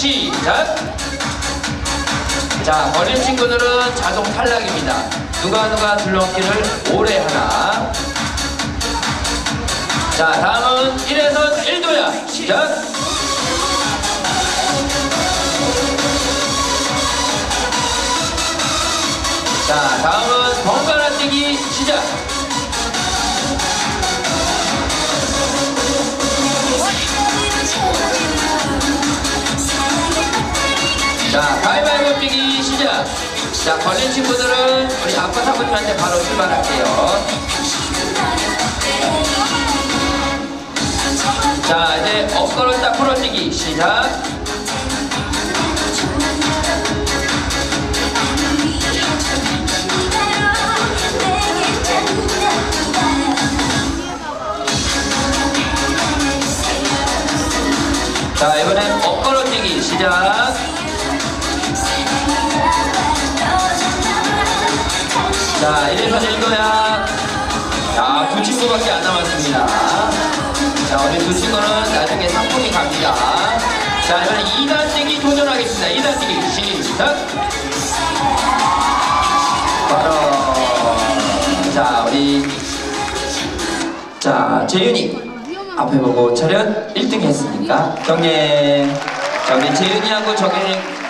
시작. 자, 걸린 친구들은 자동 탈락입니다. 누가 누가 줄넘기를 오래 하나. 자, 다음은 1에서 1도야. 시작. 자, 다음은 번갈아 뛰기 시작. 자, 가위바위보 뛰기 시작. 자, 걸린 친구들은 우리 아빠 사부님한테 바로 출발할게요. 자, 이제 엎걸었다 풀어뛰기 시작. 자, 이번엔 엎걸어 뛰기 시작. 자, 1에서 1도야. 자, 두 친구밖에 안 남았습니다. 자, 우리 두 친구는 나중에 상품이 갑니다. 자, 이번엔 2단 뛰기 도전하겠습니다. 2단 뛰기 시작. 바로. 자, 우리. 자, 재윤이. 앞에 보고 차렷 1등 했으니까. 경례. 자, 우리 재윤이하고 정현이